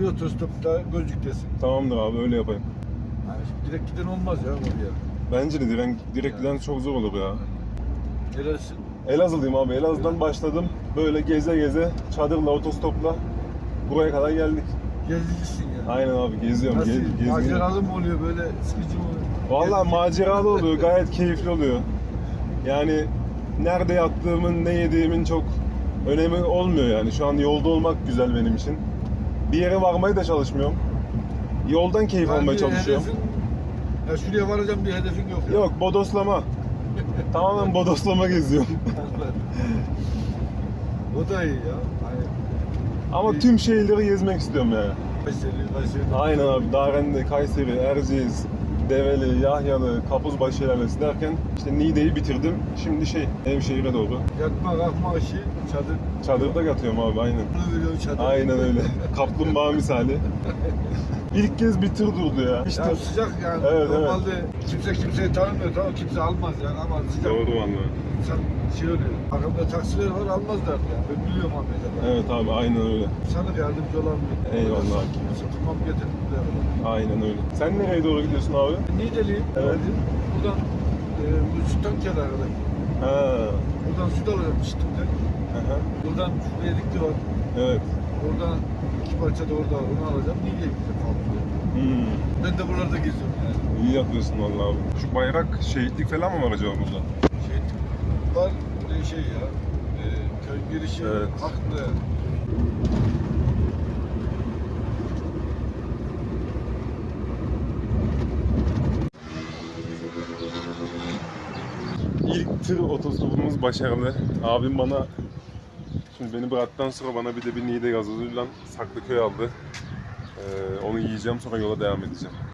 Bir otostopta gözlüktesin. Tamamdır abi öyle yapayım. Yani şimdi direkt giden olmaz ya oraya. Bence de direkt, direkt giden çok zor olur ya. Neresin? Elazığlıyım abi. Elazığ'dan başladım. Böyle geze geze çadırla otostopla buraya kadar geldik. Gezicisin ya. Aynen abi geziyorum. Nasıl? Gez, geziyorum. Maceralı mı oluyor böyle sıkıcı mı oluyor? Vallahi maceralı oluyor. Gayet keyifli oluyor. Yani nerede yattığımın, ne yediğimin çok önemi olmuyor yani. Şu an yolda olmak güzel benim için. Bir yere varmaya da çalışmıyorum. Yoldan keyif almaya çalışıyorum. hedefin- ya şuraya varacağım bir hedefin yok ya. Yok bodoslama. Tamamen bodoslama geziyorum. o da iyi ya. Hani Ama tüm şehirleri gezmek istiyorum yani. Kayseri, Kayseri. Aynen abi. Darende, Kayseri, Erciyes, Develi, Yahyalı, Kapuzbaşı ilerlesi derken işte Niğde'yi bitirdim. Şimdi şey Nevşehir'e doğru. Yatma kalkma işi çadır. Çadırda yatıyorum abi aynen. Veriyor çadır. Aynen öyle. Kaplumbağa misali. İlk kez bir tır durdu ya. İşte Ya sıcak yani. Evet, evet. Normalde kimse kimseyi tanımıyor tamam kimse almaz yani ama sıcak. Doğru vallahi. İnsan şey oluyor. Arkamda taksiler var almazlar ya. Ben biliyorum Ahmet'e. Evet abi aynen öyle. Sana yardımcı olan bir. Eyvallah. Kimse tutmam getirdim kadar. Aynen öyle. Sen nereye doğru gidiyorsun abi? Niğdeliyim. Evet. Buradan e, kenara kadar. Ha. Buradan süt alacağım aha. Buradan şuraya dikti var. Evet. Oradan iki parça da orada. Onu alacağım. Niğde'ye gideceğim falan. Hmm. Ben de buralarda geziyorum yani. İyi yapıyorsun vallahi abi. Şu bayrak şehitlik falan mı var acaba burada? Şey var böyle şey ya. E, köy girişi Evet. haklı. İlk tır otostopumuz başarılı. Abim bana şimdi beni bıraktıktan sonra bana bir de bir Niğde gazozuyla Saklıköy aldı. Ee, onu yiyeceğim sonra yola devam edeceğim.